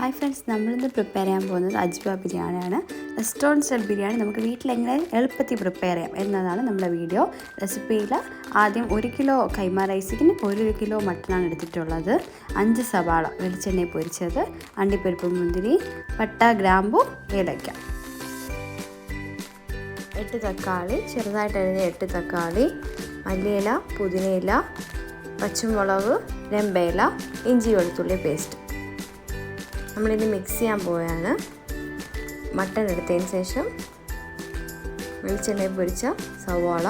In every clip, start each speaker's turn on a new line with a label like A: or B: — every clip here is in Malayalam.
A: ഹായ് ഫ്രണ്ട്സ് നമ്മളിന്ന് പ്രിപ്പയർ ചെയ്യാൻ പോകുന്നത് അജ്വ ബിരിയാണിയാണ്. റെസ്റ്റോറന്റ് സ്റ്റൈൽ ബിരിയാണി നമുക്ക് വീട്ടിലെങ്ങനെ എളുപ്പത്തിൽ പ്രിപ്പയർ ചെയ്യാം എന്നതാണ് നമ്മുടെ വീഡിയോ റെസിപ്പിയിൽ ആദ്യം ഒരു കിലോ കൈമ റൈസിന് ഒരു കിലോ മട്ടനാണ് എടുത്തിട്ടുള്ളത്. അഞ്ച് സവാള വെളിച്ചെണ്ണയിൽ പൊരിച്ചത് അണ്ടിപ്പരിപ്പ് മുന്തിരി പട്ട ഗ്രാമ്പു ഏലയ്ക്ക എട്ട് തക്കാളി ചെറുതായിട്ട് അരിഞ്ഞ എട്ട് തക്കാളി മല്ലിയില പുതിനയില പച്ചമുളക് രമ്പയില ഇഞ്ചി വെളുത്തുള്ളി പേസ്റ്റ് നമ്മളിത് മിക്സ് ചെയ്യാൻ പോവുകയാണ്. മട്ടൺ എടുത്തതിന് ശേഷം വെളിച്ചെണ്ണയിൽ പൊരിച്ച സവാള.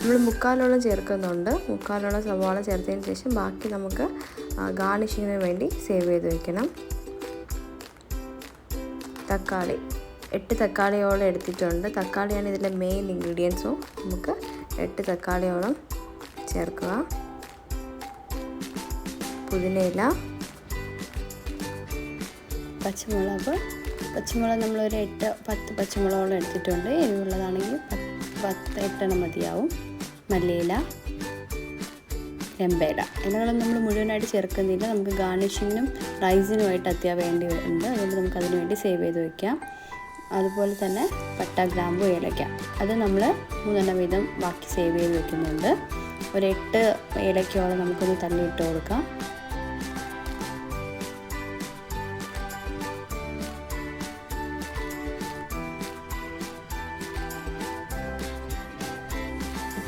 A: നമ്മൾ മുക്കാലോളം ചേർക്കുന്നുണ്ട്. മുക്കാലോളം സവാള ചേർത്തതിന് ശേഷം ബാക്കി നമുക്ക് ഗാർണിഷിങ്ങിന് വേണ്ടി സേവ് ചെയ്ത് വയ്ക്കണം തക്കാളി. എട്ട് തക്കാളിയോളം എടുത്തിട്ടുണ്ട്. തക്കാളിയാണ് ഇതിലെ മെയിൻ ഇൻഗ്രീഡിയൻസും നമുക്ക് എട്ട് തക്കാളിയോളം ചേർക്കുക. പുതിനയില പച്ചമുളക്. പച്ചമുളക് നമ്മളൊരു എട്ട് പത്ത് പച്ചമുളകോളം എടുത്തിട്ടുണ്ട്. എരിവുള്ളതാണെങ്കിൽ പത്ത് എട്ടെണ്ണം മതിയാവും. മല്ലിയില രമ്പയില ഇലകളും നമ്മൾ മുഴുവനായിട്ട് ചേർക്കുന്നില്ല. നമുക്ക് ഗാർണിഷിങ്ങിനും റൈസിനുമായിട്ട് അത്യാവശ്യം വേണ്ടി ഉണ്ട് അതുകൊണ്ട് നമുക്ക് അതിന് വേണ്ടി സേവ് ചെയ്ത് വയ്ക്കാം അതുപോലെ തന്നെ പട്ട ഗ്രാമ്പു ഏലയ്ക്ക അത് നമ്മൾ മൂന്നെണ്ണം വീതം ബാക്കി സേവ് ചെയ്ത് വെക്കുന്നുണ്ട്. ഒരു എട്ട് ഏലക്കയോളം നമുക്കൊന്ന് തള്ളിയിട്ട് കൊടുക്കാം.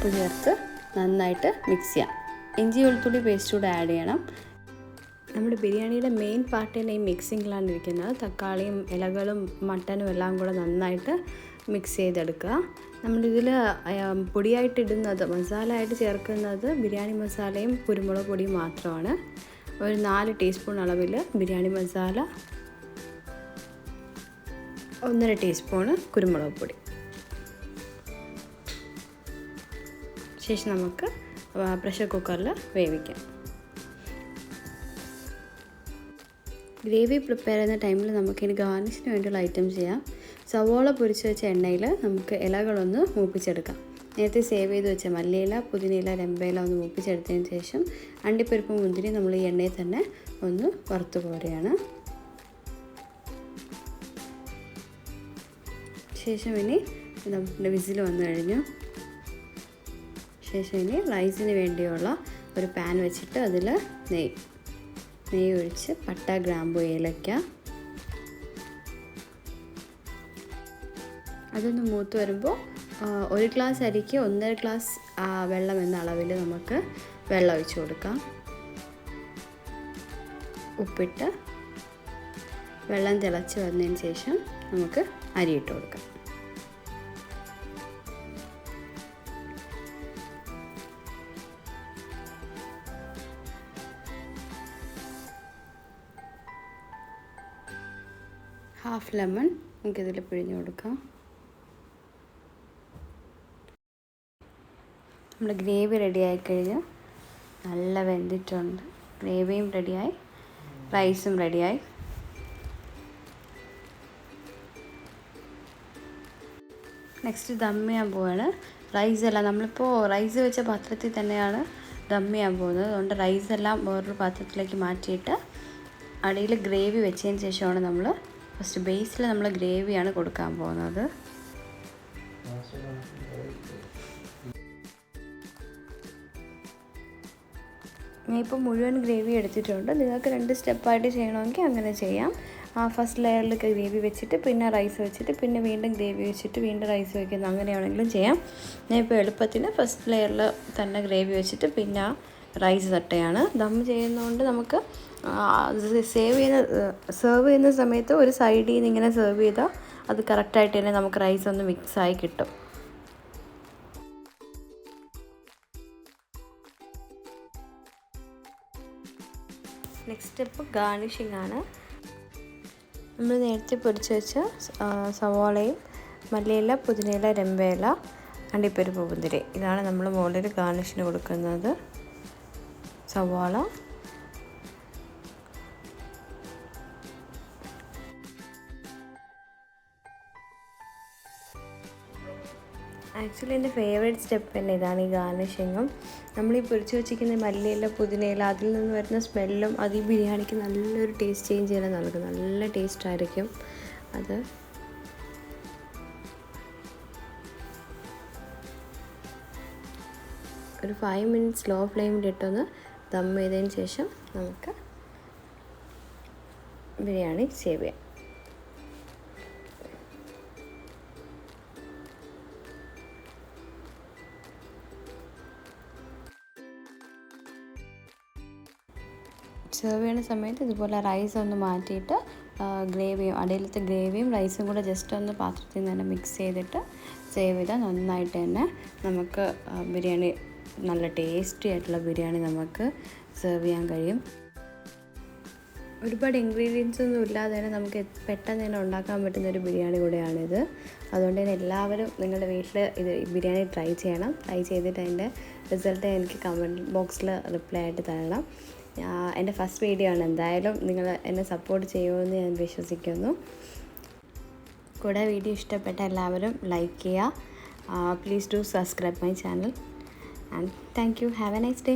A: ഉപ്പ് ചേർത്ത് നന്നായിട്ട് മിക്സ് ചെയ്യാം. ഇഞ്ചി വെളുത്തുള്ളി പേസ്റ്റ് കൂടെ ആഡ് ചെയ്യണം. നമ്മുടെ ബിരിയാണിയുടെ മെയിൻ പാർട്ട് തന്നെ ഈ മിക്സിങ്ങിലാണ് ഇരിക്കുന്നത്. തക്കാളിയും ഇലകളും മട്ടനും എല്ലാം കൂടെ നന്നായിട്ട് മിക്സ് ചെയ്തെടുക്കുക. നമ്മളിതിൽ പൊടിയായിട്ട് ഇടുന്നത് മസാല ആയിട്ട് ചേർക്കുന്നത് ബിരിയാണി മസാലയും കുരുമുളക് പൊടിയും മാത്രമാണ്. ഒരു നാല് ടീസ്പൂൺ അളവിൽ ബിരിയാണി മസാല ഒന്നര ടീസ്പൂണ് കുരുമുളക് പൊടി. ശേഷം നമുക്ക് പ്രഷർ കുക്കറിൽ വേവിക്കാം. ഗ്രേവി പ്രിപ്പയർ ചെയ്യുന്ന ടൈമിൽ നമുക്ക് നമുക്കിനി ഗാർണിഷിന് വേണ്ടിയുള്ള ഐറ്റം ചെയ്യാം. സവോള പൊരിച്ച് വെച്ച എണ്ണയിൽ നമുക്ക് ഇലകളൊന്ന് മൂപ്പിച്ചെടുക്കാം. നേരത്തെ സേവ് ചെയ്ത് വെച്ച മല്ലിയില പുതിനയില രമ്പയില ഒന്ന് മൂപ്പിച്ചെടുത്തതിന് ശേഷം അണ്ടിപ്പരിപ്പ് മുന്തിരി നമ്മൾ ഈ എണ്ണയിൽ തന്നെ ഒന്ന് വറുത്തു പോരുകയാണ് ശേഷം ഇനി നമ്മുടെ വിസിൽ വന്നു കഴിഞ്ഞു. ശേഷം ഇനി റൈസിന് വേണ്ടിയുള്ള ഒരു പാൻ വെച്ചിട്ട് അതിൽ നെയ്യ് നെയ്യ് ഒഴിച്ച് പട്ട ഗ്രാമ്പു ഏലക്ക. അതൊന്ന് മൂത്ത് വരുമ്പോൾ ഒരു ഗ്ലാസ് അരിക്ക് ഒന്നര ഗ്ലാസ് വെള്ളം എന്ന അളവിൽ നമുക്ക് വെള്ളം ഒഴിച്ചു കൊടുക്കാം. ഉപ്പിട്ട് വെള്ളം തിളച്ച് വന്നതിന് ശേഷം നമുക്ക് അരിയിട്ട് കൊടുക്കാം. ഹാഫ് ലെമൺ നമുക്കിതിൽ പിഴിഞ്ഞ് കൊടുക്കാം. നമ്മുടെ ഗ്രേവി റെഡിയായി കഴിഞ്ഞു. നല്ല വെന്തിട്ടുണ്ട്. ഗ്രേവിയും റെഡിയായി റൈസും റെഡിയായി നെക്സ്റ്റ് ദം ചെയ്യാൻ പോവാണ്. റൈസ് എല്ലാം നമ്മളിപ്പോൾ റൈസ് വെച്ച പാത്രത്തിൽ തന്നെയാണ് ദം ചെയ്യാൻ പോകുന്നത്. അതുകൊണ്ട് റൈസ് എല്ലാം വേറൊരു പാത്രത്തിലേക്ക് മാറ്റിയിട്ട് അടിയിൽ ഗ്രേവി വെച്ചതിന് ശേഷമാണ് നമ്മൾ ഫസ്റ്റ് ബേസിൽ നമ്മൾ ഗ്രേവിയാണ് കൊടുക്കാൻ പോകുന്നത്. ഞാനിപ്പോൾ മുഴുവൻ ഗ്രേവി എടുത്തിട്ടുണ്ട്. നിങ്ങൾക്ക് രണ്ട് സ്റ്റെപ്പായിട്ട് ചെയ്യണമെങ്കിൽ അങ്ങനെ ചെയ്യാം. ഫസ്റ്റ് ലെയറിൽ ഗ്രേവി വെച്ചിട്ട് പിന്നെ റൈസ് വെച്ചിട്ട് പിന്നെ വീണ്ടും ഗ്രേവി വെച്ചിട്ട് വീണ്ടും റൈസ് വയ്ക്കുന്നത് അങ്ങനെയാണെങ്കിലും ചെയ്യാം. ഞാൻ ഇപ്പോൾ എളുപ്പത്തിന് ഫസ്റ്റ് ലെയറിൽ തന്നെ ഗ്രേവി വെച്ചിട്ട് പിന്നെ റൈസ് തട്ടയാണ്. ദം ചെയ്യുന്നതുകൊണ്ട് നമുക്ക് സേവ് ചെയ്യുന്ന സെർവ് ചെയ്യുന്ന സമയത്ത് ഒരു സൈഡിൽ നിന്ന് ഇങ്ങനെ സെർവ് ചെയ്താൽ അത് കറക്റ്റായിട്ട് തന്നെ നമുക്ക് റൈസ് ഒന്ന് മിക്സായി കിട്ടും. നെക്സ്റ്റ് സ്റ്റെപ്പ് ഗാർണിഷിംഗ് ആണ്. നമ്മൾ നേരത്തെ പൊരിച്ച് വെച്ച സവാളയും മല്ലിയില പുതിനയില രമ്പയില അണ്ടിപ്പരിപ്പ് മുന്തിരി ഇതാണ് നമ്മൾ മുകളിൽ ഗാർണിഷിന് കൊടുക്കുന്നത്. സവാള ആക്ച്വലി എന്റെ ഫേവറേറ്റ് സ്റ്റെപ്പ് തന്നെ ഇതാണ് ഈ ഗാർണിഷിങ്ങും. നമ്മൾ ഈ പൊരിച്ച് വെച്ചിരിക്കുന്ന മല്ലിയില പുതിനയില അതിൽ നിന്ന് വരുന്ന സ്മെല്ലും അത് ഈ ബിരിയാണിക്ക് നല്ലൊരു ടേസ്റ്റ് ചേഞ്ച് ചെയ്യാൻ നൽകും. നല്ല ടേസ്റ്റ് ആയിരിക്കും അത്. ഒരു ഫൈവ് മിനിറ്റ്സ് ലോ ഫ്ലെയിമിൽ ഇട്ടൊന്ന് ദം ചെയ്തതിന് ശേഷം നമുക്ക് ബിരിയാണി സേവ് ചെയ്യാം. സെർവ് ചെയ്യുന്ന സമയത്ത് ഇതുപോലെ റൈസ് ഒന്ന് മാറ്റിയിട്ട് ഗ്രേവിയും അടിയിലത്തെ ഗ്രേവിയും റൈസും കൂടെ ജസ്റ്റ് ഒന്ന് പാത്രത്തിൽ നിന്ന് തന്നെ മിക്സ് ചെയ്തിട്ട് സേവ് ചെയ്താൽ നന്നായിട്ട് തന്നെ നമുക്ക് ബിരിയാണി നല്ല ടേസ്റ്റി ആയിട്ടുള്ള ബിരിയാണി നമുക്ക് സെർവ് ചെയ്യാൻ കഴിയും. ഒരുപാട് ഇൻഗ്രീഡിയൻസ് ഒന്നും ഇല്ലാതെ തന്നെ നമുക്ക് പെട്ടെന്ന് തന്നെ ഉണ്ടാക്കാൻ പറ്റുന്ന ഒരു ബിരിയാണി കൂടെയാണിത്. അതുകൊണ്ട് തന്നെ എല്ലാവരും നിങ്ങളുടെ വീട്ടിൽ ഇത് ബിരിയാണി ട്രൈ ചെയ്യണം. ട്രൈ ചെയ്തിട്ട് അതിന്റെ റിസൾട്ട് എനിക്ക് കമന്റ് ബോക്സിൽ റിപ്ലൈ ആയിട്ട് തരണം. എന്റെ ഫസ്റ്റ് വീഡിയോ ആണ്. എന്തായാലും നിങ്ങൾ എന്നെ സപ്പോർട്ട് ചെയ്യുമെന്ന് ഞാൻ വിശ്വസിക്കുന്നു. കൂടെ വീഡിയോ ഇഷ്ടപ്പെട്ട എല്ലാവരും ലൈക്ക് ചെയ്യുക. Please do subscribe my channel and thank you have a nice day